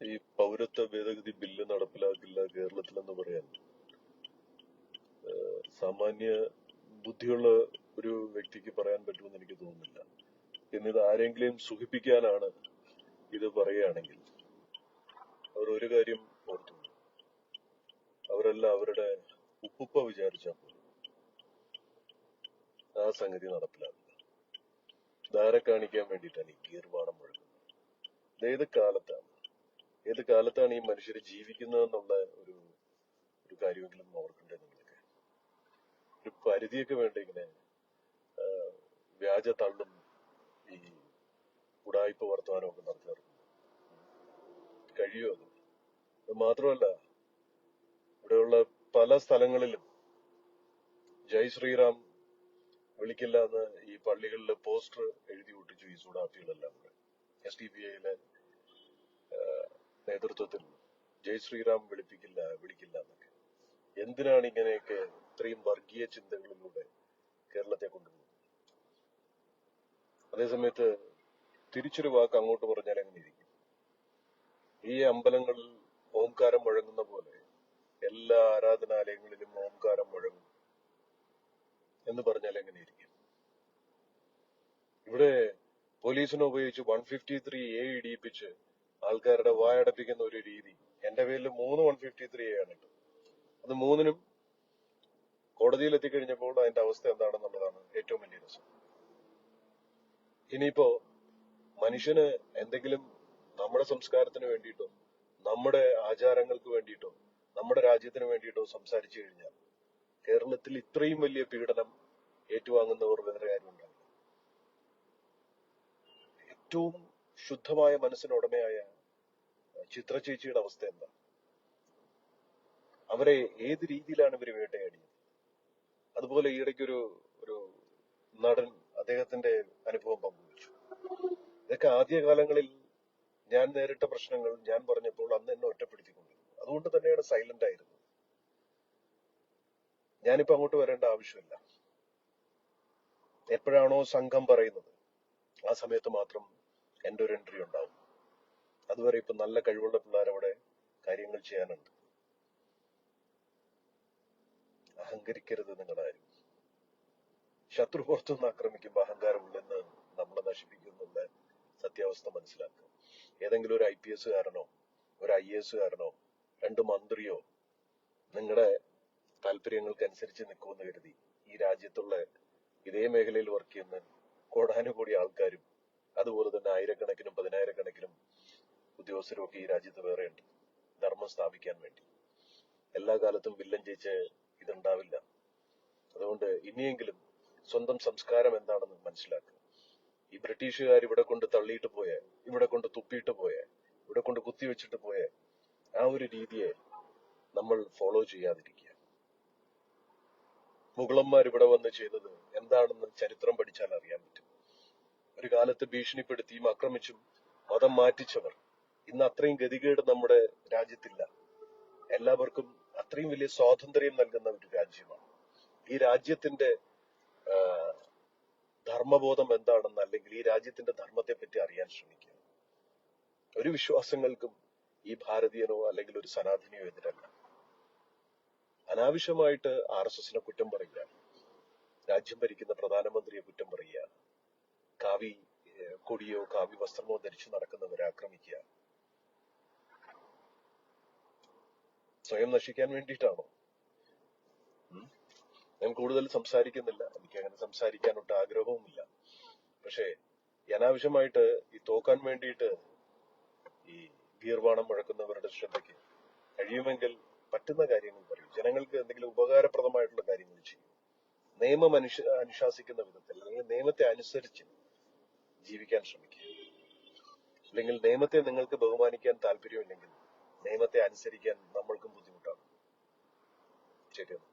ഈ പൗരത്വ ഭേദഗതി ബില്ല് നടപ്പിലാക്കില്ല കേരളത്തിലെന്ന് പറയാൻ. സാമാന്യ ബുദ്ധിയുള്ള ഒരു വ്യക്തിക്ക് പറയാൻ പറ്റുമെന്ന് എനിക്ക് തോന്നുന്നില്ല. എന്നിത് ആരെങ്കിലും സുഖിപ്പിക്കാനാണ് ഇത് പറയുകയാണെങ്കിൽ അവർ ഒരു കാര്യം ഓർത്തു അവരെല്ലാം അവരുടെ ഉപ്പുപ്പ വിചാരിച്ചാൽ പോലും ആ സംഗതി നടപ്പിലാക്കില്ല ധാര കാണിക്കാൻ വേണ്ടിയിട്ടാണ് ഈ ഗീർവാണം മുഴങ്ങുന്നത്? ഏത് കാലത്താണ്. ഏത് കാലത്താണ് ഈ മനുഷ്യർ ജീവിക്കുന്നതെന്നുള്ള ഒരു ഒരു കാര്യമെങ്കിലും ഓർക്കണ്ടേ ഒരു പരിധിയൊക്കെ വേണ്ട ഇങ്ങനെ വ്യാജ തള്ളും ഈ ഉടായ്പ വർത്തമാനമൊക്കെ നടത്തി നടക്കുന്നത് കഴിയുമോ അത്? അത് മാത്രമല്ല ഇവിടെയുള്ള പല സ്ഥലങ്ങളിലും ജയ് ശ്രീറാം വിളിക്കില്ല എന്ന് ഈ പള്ളികളിലെ പോസ്റ്റർ എഴുതി ഒട്ടിച്ചു ഈ സുഡാപ്പികളെല്ലാം കൂടെ. എസ് ഡി പി ഐയിലെ നേതൃത്വത്തിൽ ജയ് ശ്രീറാം വിളിപ്പിക്കില്ല വിളിക്കില്ല എന്നൊക്കെ. എന്തിനാണ് ഇങ്ങനെയൊക്കെ ഇത്രയും വർഗീയ ചിന്തകളിലൂടെ കേരളത്തെ കൊണ്ടുപോകുന്നത്? അതേസമയത്ത് തിരിച്ചൊരു വാക്ക് അങ്ങോട്ട് പറഞ്ഞാൽ എങ്ങനെ ഇരിക്കും? ഈ അമ്പലങ്ങളിൽ ഓംകാരം മുഴങ്ങുന്ന പോലെ എല്ലാ ആരാധനാലയങ്ങളിലും ഓംകാരം മുഴങ്ങും എന്ന് പറഞ്ഞാൽ എങ്ങനെ ഇരിക്കും? ഇവിടെ പോലീസിനെ ഉപയോഗിച്ച് വൺ ഫിഫ്റ്റി ത്രീ എ ഇടിയിപ്പിച്ച് ആൾക്കാരുടെ വായടപ്പിക്കുന്ന ഒരു രീതി. എന്റെ പേരിൽ മൂന്ന് വൺ ഫിഫ്റ്റി ത്രീ ആണ് ഇട്ടത് അത് മൂന്നിനും കോടതിയിൽ എത്തിക്കഴിഞ്ഞപ്പോൾ അതിന്റെ അവസ്ഥ എന്താണെന്നുള്ളതാണ് ഏറ്റവും വലിയ രസം. ഇനിയിപ്പോ മനുഷ്യന് എന്തെങ്കിലും നമ്മുടെ സംസ്കാരത്തിന് വേണ്ടിയിട്ടോ നമ്മുടെ ആചാരങ്ങൾക്ക് വേണ്ടിയിട്ടോ നമ്മുടെ രാജ്യത്തിന് വേണ്ടിയിട്ടോ സംസാരിച്ചു കഴിഞ്ഞാൽ കേരളത്തിൽ ഇത്രയും വലിയ പീഡനം ഏറ്റുവാങ്ങുന്നവർ വേറെ ആരും ഉണ്ടാവില്ല. ഏറ്റവും ശുദ്ധമായ മനസ്സിനുടമയായ ചിത്ര ചേച്ചിയുടെ അവസ്ഥ എന്താ? അവരെ ഏത് രീതിയിലാണ് ഇവർ വേട്ടയാടിയത്? അതുപോലെ ഈയിടയ്ക്കൊരു ഒരു നടൻ അദ്ദേഹത്തിന്റെ അനുഭവം പങ്കുവച്ചു. ഇതൊക്കെ ആദ്യകാലങ്ങളിൽ ഞാൻ നേരിട്ട പ്രശ്നങ്ങൾ ഞാൻ പറഞ്ഞപ്പോൾ അന്ന് എന്നെ ഒറ്റപ്പെടുത്തിക്കൊണ്ടിരുന്നു. അതുകൊണ്ട് തന്നെയാണ് സൈലന്റ് ആയിരുന്നു ഞാനിപ്പോ അങ്ങോട്ട് വരേണ്ട ആവശ്യമില്ല. എപ്പോഴാണോ സംഘം പറയുന്നത് ആ സമയത്ത് മാത്രം എന്റെ ഒരു എൻട്രി ഉണ്ടാവും. അതുവരെ ഇപ്പൊ നല്ല കഴിവുള്ള പിള്ളേർ അവിടെ കാര്യങ്ങൾ ചെയ്യാനുണ്ട്. അഹങ്കരിക്കരുത് നിങ്ങളാരും. ശത്രു പുറത്തുനിന്ന് ആക്രമിക്കുമ്പോൾ അഹങ്കാരമുള്ളെന്ന് നമ്മളെ നശിപ്പിക്കുന്നുള്ള സത്യാവസ്ഥ മനസ്സിലാക്കുക. ഏതെങ്കിലും ഒരു ഐ പി എസ് കാരനോ ഒരു ഐ എസ് കാരനോ രണ്ട് മന്ത്രിയോ നിങ്ങളുടെ താല്പര്യങ്ങൾക്കനുസരിച്ച് നിൽക്കുമെന്ന് കരുതി ഈ രാജ്യത്തുള്ള ഇതേ മേഖലയിൽ വർക്ക് ചെയ്യുന്ന കോടാനുകോടി ആൾക്കാരും അതുപോലെ തന്നെ ആയിരക്കണക്കിനും പതിനായിരക്കണക്കിനും ഉദ്യോഗസ്ഥരും ഒക്കെ ഈ രാജ്യത്ത് വേറെയുണ്ട് ധർമ്മം സ്ഥാപിക്കാൻ വേണ്ടി. എല്ലാ കാലത്തും വില്ലൻ ജയിച്ച് ഇതുണ്ടാവില്ല. അതുകൊണ്ട് ഇനിയെങ്കിലും സ്വന്തം സംസ്കാരം എന്താണെന്ന് മനസ്സിലാക്കുക. ഈ ബ്രിട്ടീഷുകാർ ഇവിടെ കൊണ്ട് തള്ളിയിട്ട് പോയ ഇവിടെ കൊണ്ട് തുപ്പിയിട്ട് പോയ ഇവിടെ കൊണ്ട് കുത്തിവെച്ചിട്ട് പോയ ആ ഒരു രീതിയെ നമ്മൾ ഫോളോ ചെയ്യാതിരിക്കുക. മുഗളന്മാർ ഇവിടെ വന്ന് ചെയ്തത് എന്താണെന്ന് ചരിത്രം പഠിച്ചാൽ അറിയാൻ പറ്റും. ഒരു കാലത്ത് ഭീഷണിപ്പെടുത്തിയും ആക്രമിച്ചും മതം മാറ്റിച്ചവർ ഇന്ന് അത്രയും ഗതികേട് നമ്മുടെ രാജ്യത്തില്ല. എല്ലാവർക്കും അത്രയും വലിയ സ്വാതന്ത്ര്യം നൽകുന്ന ഒരു രാജ്യമാണ്. ഈ രാജ്യത്തിന്റെ ധർമ്മബോധം എന്താണെന്ന് അല്ലെങ്കിൽ ഈ രാജ്യത്തിന്റെ ധർമ്മത്തെ പറ്റി അറിയാൻ ശ്രമിക്കുക. ഒരു വിശ്വാസങ്ങൾക്കും ഈ ഭാരതീയനോ അല്ലെങ്കിൽ ഒരു സനാതനിയോ എതിരല്ല. അനാവശ്യമായിട്ട് ആർ എസ് എസിനെ കുറ്റം പറയുക രാജ്യം ഭരിക്കുന്ന പ്രധാനമന്ത്രിയെ കുറ്റം പറയുക കാവി കൊടിയോ കാവി വസ്ത്രമോ ധരിച്ചു നടക്കുന്നവരെ ആക്രമിക്കുക സ്വയം നശിക്കാൻ വേണ്ടിയിട്ടാണോ? ഞാൻ കൂടുതൽ സംസാരിക്കുന്നില്ല. എനിക്ക് അങ്ങനെ സംസാരിക്കാനൊട്ട് ആഗ്രഹവുമില്ല. പക്ഷേ അനാവശ്യമായിട്ട് ഈ തോക്കാൻ വേണ്ടിയിട്ട് ഈ ഗീർവാണം മുഴക്കുന്നവരുടെ ശ്രദ്ധയ്ക്ക് കഴിയുമെങ്കിൽ പറ്റുന്ന കാര്യങ്ങൾ പറയും. ജനങ്ങൾക്ക് എന്തെങ്കിലും ഉപകാരപ്രദമായിട്ടുള്ള കാര്യങ്ങൾ ചെയ്യും. നിയമം അനുശ അനുശാസിക്കുന്ന വിധത്തിൽ അല്ലെങ്കിൽ നിയമത്തെ അനുസരിച്ച് ജീവിക്കാൻ ശ്രമിക്കുക. അല്ലെങ്കിൽ നിയമത്തെ നിങ്ങൾക്ക് ബഹുമാനിക്കാൻ താല്പര്യമില്ലെങ്കിൽ നിയമത്തെ അനുസരിക്കാൻ നമ്മൾക്കും ബുദ്ധിമുട്ടാണ്. ശരിയാണ്